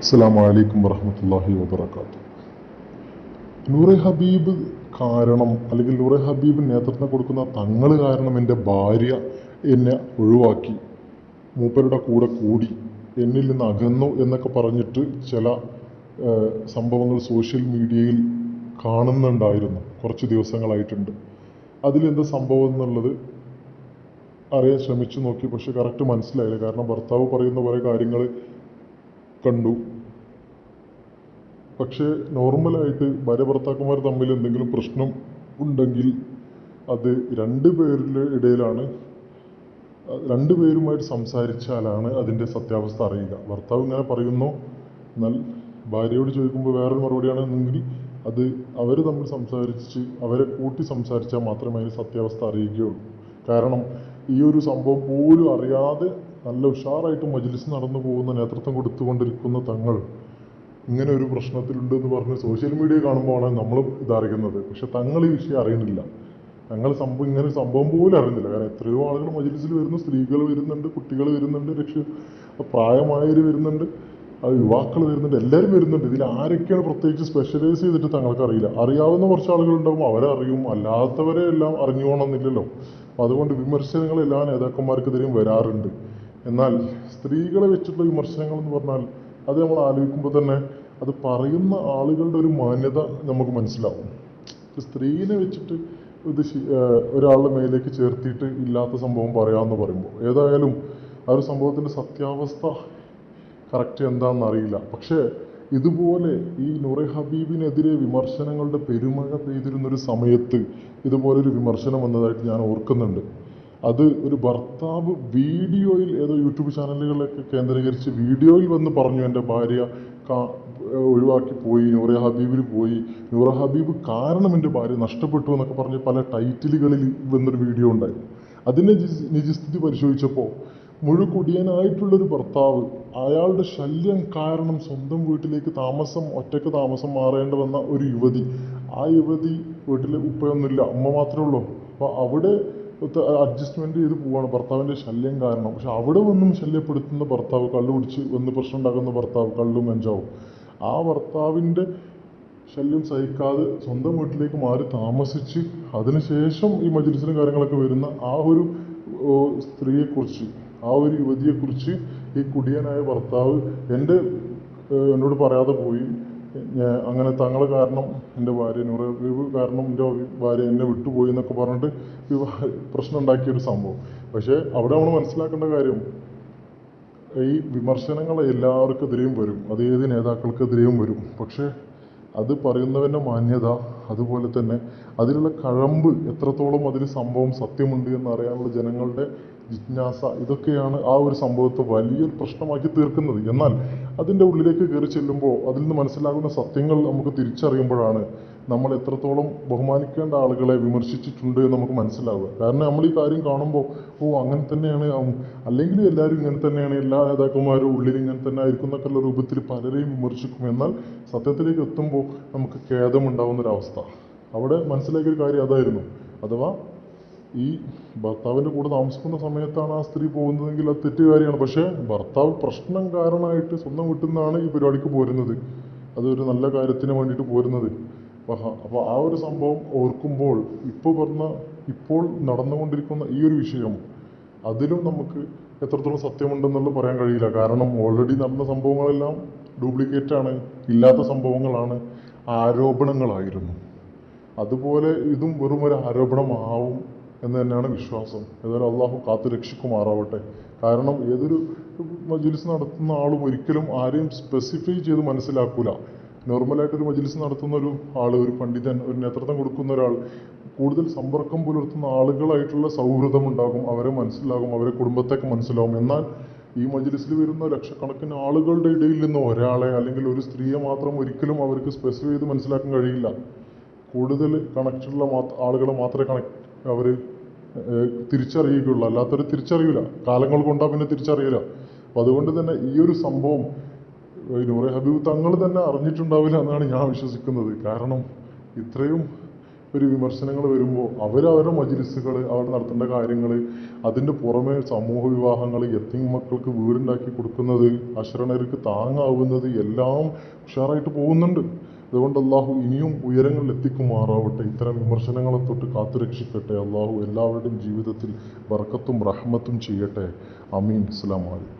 അസ്സാം വലൈക്കും വറഹമത്തല്ലാഹി വബർക്കാത്തു നൂറെ ഹബീബ് കാരണം അല്ലെങ്കിൽ നൂറെ ഹബീബ് നേതൃത്വം കൊടുക്കുന്ന തങ്ങൾ കാരണം എന്റെ ഭാര്യ എന്നെ ഒഴിവാക്കി. മൂപ്പരുടെ കൂടെ കൂടി എന്നിൽ നിന്ന് അകന്നു എന്നൊക്കെ പറഞ്ഞിട്ട് ചില സംഭവങ്ങൾ സോഷ്യൽ മീഡിയയിൽ കാണുന്നുണ്ടായിരുന്നു. കുറച്ച് ദിവസങ്ങളായിട്ടുണ്ട്. അതിലെന്താ സംഭവം എന്നുള്ളത് അറിയാൻ ശ്രമിച്ചു നോക്കി. പക്ഷെ കറക്റ്റ് മനസ്സിലായില്ല. കാരണം ഭർത്താവ് പറയുന്ന കുറേ കാര്യങ്ങൾ കണ്ടു. പക്ഷേ നോർമലായിട്ട് ഭാര്യ ഭർത്താക്കന്മാർ തമ്മിൽ എന്തെങ്കിലും പ്രശ്നം ഉണ്ടെങ്കിൽ അത് രണ്ട് പേരുടെ ഇടയിലാണ്. രണ്ടു പേരുമായിട്ട് സംസാരിച്ചാലാണ് അതിന്റെ സത്യാവസ്ഥ അറിയുക. ഭർത്താവ് ഇങ്ങനെ പറയുന്നു. എന്നാൽ ഭാര്യയോട് ചോദിക്കുമ്പോൾ വേറൊരു മറുപടിയാണെന്നെങ്കിൽ അത് അവർ തമ്മിൽ സംസാരിച്ച് അവരെ കൂട്ടി സംസാരിച്ചാൽ മാത്രമേ അതിന് സത്യാവസ്ഥ അറിയുകയുള്ളൂ. കാരണം ഈ ഒരു സംഭവം പോലും അറിയാതെ നല്ല ഉഷാറായിട്ട് മജ്ലിസ് നടന്നു പോകുന്ന നേതൃത്വം കൊടുത്തുകൊണ്ടിരിക്കുന്ന തങ്ങൾ ഇങ്ങനെ ഒരു പ്രശ്നത്തിലുണ്ട് എന്ന് പറഞ്ഞ് സോഷ്യൽ മീഡിയ കാണുമ്പോഴാണ് നമ്മൾ ഇതറിയുന്നത് പക്ഷെ തങ്ങൾ ഈ വിഷയം അറിയുന്നില്ല. തങ്ങൾ സംഭവം ഇങ്ങനെ സംഭവം പോലും അറിയുന്നില്ല. കാരണം എത്രയോ ആളുകൾ മജ്ലിസിൽ വരുന്നു സ്ത്രീകൾ വരുന്നുണ്ട് കുട്ടികൾ വരുന്നുണ്ട് രക്ഷ പ്രായമായവർ വരുന്നുണ്ട് യുവാക്കൾ വരുന്നുണ്ട് എല്ലാവരും വരുന്നുണ്ട്. ഇതിൽ ആരൊക്കെയാണ് പ്രത്യേകിച്ച് സ്പെഷ്യലൈസ് ചെയ്തിട്ട് തങ്ങൾക്ക് അറിയില്ല. അറിയാവുന്ന കുറച്ച് ആളുകളുണ്ടാവും അവരെ അറിയും. അല്ലാത്തവരെ എല്ലാം അറിഞ്ഞുകൊണമെന്നില്ലല്ലോ അപ്പം അതുകൊണ്ട് വിമർശനങ്ങൾ എല്ലാ നേതാക്കന്മാർക്കെതിരെയും വരാറുണ്ട്. എന്നാൽ സ്ത്രീകളെ വെച്ചിട്ടുള്ള വിമർശനങ്ങൾ എന്ന് പറഞ്ഞാൽ അത് നമ്മൾ ആലോചിക്കുമ്പോൾ തന്നെ അത് പറയുന്ന ആളുകളുടെ ഒരു മാന്യത നമുക്ക് മനസ്സിലാവും. സ്ത്രീനെ വെച്ചിട്ട് ഇത് ഒരാളുടെ മേലേക്ക് ചേർത്തിയിട്ട് ഇല്ലാത്ത സംഭവം പറയാമെന്ന് പറയുമ്പോൾ ഏതായാലും ആ ഒരു സംഭവത്തിന്റെ സത്യാവസ്ഥ കറക്റ്റ് എന്താണെന്ന് അറിയില്ല. പക്ഷേ ഇതുപോലെ ഈ നൂറെ ഹബീബിനെതിരെ വിമർശനങ്ങളുടെ പെരുമഴ പെയ്തിരുന്നൊരു സമയത്ത് ഇതുപോലൊരു വിമർശനം വന്നതായിട്ട് ഞാൻ ഓർക്കുന്നുണ്ട്. അത് ഒരു ഭർത്താവ് വീഡിയോയിൽ ഏതോ യൂട്യൂബ് ചാനലുകളിലൊക്കെ കേന്ദ്രീകരിച്ച് വീഡിയോയിൽ വന്ന് പറഞ്ഞു എന്റെ ഭാര്യ ഒഴിവാക്കി പോയി നൂറ ഹബീബിൽ പോയി. നൂറ ഹബീബ് കാരണം എന്റെ ഭാര്യ നഷ്ടപ്പെട്ടു എന്നൊക്കെ പറഞ്ഞ് പല ടൈറ്റിലുകളിൽ വന്നൊരു വീഡിയോ ഉണ്ടായിരുന്നു അതിന്റെ നിജ- നിജസ്ഥിതി പരിശോധിച്ചപ്പോൾ മുഴുകുടിയനായിട്ടുള്ളൊരു ഭർത്താവ് അയാളുടെ ശല്യം കാരണം സ്വന്തം വീട്ടിലേക്ക് താമസം ഒറ്റയ്ക്ക് താമസം മാറേണ്ടി വന്ന ഒരു യുവതി. ആ യുവതി വീട്ടിൽ ഉപ്പയൊന്നുമില്ല അമ്മ മാത്രമേ ഉള്ളൂ. അപ്പോൾ അവിടെ അഡ്ജസ്റ്റ്മെന്റ് ചെയ്ത് പോവാണ്. ഭർത്താവിന്റെ ശല്യം കാരണം. പക്ഷെ അവിടെ വന്നും ശല്യപ്പെടുത്തുന്ന ഭർത്താവ് കള്ളു കുടിച്ച് വന്ന് പ്രശ്നം ഉണ്ടാക്കുന്ന ഭർത്താവ് കള്ളും കഞ്ചാവും. ആ ഭർത്താവിന്റെ ശല്യം സഹിക്കാതെ സ്വന്തം വീട്ടിലേക്ക് മാറി താമസിച്ച് അതിനുശേഷം ഈ മജ്ലിസിലും കാര്യങ്ങളൊക്കെ വരുന്ന ആ ഒരു സ്ത്രീയെക്കുറിച്ച് ആ ഒരു യുവതിയെക്കുറിച്ച് ഈ കുടിയനായ ഭർത്താവ് എന്റെ എന്നോട് പറയാതെ പോയി. അങ്ങനെ തങ്ങളെ കാരണം എന്റെ ഭാര്യ നൂറ് കാരണം എന്റെ ഭാര്യ എന്നെ വിട്ടുപോയി എന്നൊക്കെ പറഞ്ഞിട്ട് വിവാഹ പ്രശ്നം ഉണ്ടാക്കിയൊരു സംഭവം. പക്ഷേ അവിടെ നമ്മൾ മനസ്സിലാക്കേണ്ട കാര്യം ഈ വിമർശനങ്ങൾ എല്ലാവർക്കെതിരെയും വരും. അത് ഏത് നേതാക്കൾക്കെതിരെയും വരും. പക്ഷേ അത് പറയുന്നവന്റെ മാന്യത അതുപോലെ തന്നെ അതിലുള്ള കഴമ്പ് എത്രത്തോളം അതിൽ സംഭവം സത്യമുണ്ട് എന്ന് അറിയാനുള്ള ജനങ്ങളുടെ ജിജ്ഞാസ ഇതൊക്കെയാണ് ആ ഒരു സംഭവത്തെ വലിയൊരു പ്രശ്നമാക്കി തീർക്കുന്നത്. എന്നാൽ അതിന്റെ ഉള്ളിലേക്ക് കയറി ചെല്ലുമ്പോൾ അതിൽ നിന്ന് മനസ്സിലാകുന്ന സത്യങ്ങൾ നമുക്ക് തിരിച്ചറിയുമ്പോഴാണ് നമ്മൾ എത്രത്തോളം ബഹുമാനിക്കേണ്ട ആളുകളെ വിമർശിച്ചിട്ടുണ്ട് എന്ന് നമുക്ക് മനസ്സിലാവുക. കാരണം നമ്മൾ ഈ കാര്യം കാണുമ്പോൾ ഓ അങ്ങനെ തന്നെയാണ്. അല്ലെങ്കിൽ എല്ലാവരും ഇങ്ങനെ തന്നെയാണ്. എല്ലാ നേതാക്കന്മാരും ഉള്ളിൽ ഇങ്ങനെ തന്നെ ആയിരിക്കും എന്നൊക്കെയുള്ള രൂപത്തിൽ പലരെയും വിമർശിക്കും. എന്നാൽ സത്യത്തിലേക്ക് എത്തുമ്പോൾ നമുക്ക് ഖേദമുണ്ടാവുന്നൊരവസ്ഥ അവിടെ മനസ്സിലാക്കിയ ഒരു കാര്യം അതായിരുന്നു. അഥവാ ഈ ഭർത്താവിന്റെ കൂടെ താമസിക്കുന്ന സമയത്താണ് ആ സ്ത്രീ പോകുന്നതെങ്കിൽ അത് തെറ്റുകാരിയാണ് പക്ഷേ ഭർത്താവ് പ്രശ്നം കാരണമായിട്ട് സ്വന്തം വീട്ടിൽ ഈ പരിപാടിക്ക് പോരുന്നത്. അതൊരു നല്ല കാര്യത്തിന് വേണ്ടിയിട്ട് പോരുന്നത്. അപ്പോൾ ആ ഒരു സംഭവം ഓർക്കുമ്പോൾ ഇപ്പോൾ പറഞ്ഞ ഇപ്പോൾ നടന്നുകൊണ്ടിരിക്കുന്ന ഈ ഒരു വിഷയം അതിലും നമുക്ക് എത്രത്തോളം സത്യമുണ്ടെന്നുള്ളത് പറയാൻ കഴിയില്ല. കാരണം ഓൾറെഡി നടന്ന സംഭവങ്ങളെല്ലാം ഡ്യൂപ്ലിക്കേറ്റ് ആണ് ഇല്ലാത്ത സംഭവങ്ങളാണ് ആരോപണങ്ങളായിരുന്നു. അതുപോലെ ഇതും വെറും ഒരു ആരോപണമാവും എന്ന് തന്നെയാണ് വിശ്വാസം. ഏതായാലും അള്ളാഹു കാത്തു രക്ഷിക്കുമാറാവട്ടെ. കാരണം ഏതൊരു മജ്ലിസ് നടത്തുന്ന ആളും ഒരിക്കലും ആരെയും സ്പെസിഫൈ ചെയ്ത് മനസ്സിലാക്കൂല. നോർമലായിട്ട് ഒരു മജ്ലിസ് നടത്തുന്ന ഒരു ആൾ ഒരു പണ്ഡിതൻ ഒരു നേതൃത്വം കൊടുക്കുന്ന ഒരാൾ കൂടുതൽ സമ്പർക്കം പുലർത്തുന്ന ആളുകളായിട്ടുള്ള സൗഹൃദം ഉണ്ടാകും അവരെ മനസ്സിലാകും അവരെ കുടുംബത്തേക്ക് മനസ്സിലാകും എന്നാൽ ഈ മജ്ലിസിൽ വരുന്ന ലക്ഷക്കണക്കിന് ആളുകളുടെ ഇടയിൽ നിന്ന് ഒരാളെ അല്ലെങ്കിൽ ഒരു സ്ത്രീയെ മാത്രം ഒരിക്കലും അവർക്ക് സ്പെസിഫൈ ചെയ്ത് മനസ്സിലാക്കാൻ കഴിയില്ല. കൂടുതൽ കണക്റ്റുള്ള ആളുകളെ മാത്രമേ കണക്ട് അവർ തിരിച്ചറിയുകയുള്ളൂ. അല്ലാത്തവർ തിരിച്ചറിയില്ല കാലങ്ങൾ കൊണ്ടാ പിന്നെ തിരിച്ചറിയില്ല അപ്പം അതുകൊണ്ട് തന്നെ ഈ ഒരു സംഭവം നൂറെ ഹബീബ് തങ്ങൾ തന്നെ അറിഞ്ഞിട്ടുണ്ടാവില്ല എന്നാണ് ഞാൻ വിശ്വസിക്കുന്നത്. കാരണം ഇത്രയും ഒരു വിമർശനങ്ങൾ വരുമ്പോൾ അവരവരുടെ മജിലിസുകൾ അവർ നടത്തേണ്ട കാര്യങ്ങൾ അതിന്റെ പുറമെ സമൂഹ വിവാഹങ്ങൾ എത്തിങ് മക്കൾക്ക് വീടുണ്ടാക്കി കൊടുക്കുന്നത് അശ്രണർക്ക് താങ്ങാവുന്നത് എല്ലാം ഉഷാറായിട്ട് പോകുന്നുണ്ട്. അതുകൊണ്ട് അള്ളാഹു ഇനിയും ഉയരങ്ങളിൽ എത്തിക്കുമാറാവട്ടെ. ഇത്തരം വിമർശനങ്ങളെ തൊട്ട് കാത്തുരക്ഷിക്കട്ടെ അള്ളാഹു എല്ലാവരുടെയും ജീവിതത്തിൽ ബർക്കത്തും റഹ്മത്തും ചെയ്യട്ടെ. അമീൻ അസ്സലാമു അലൈക്കും.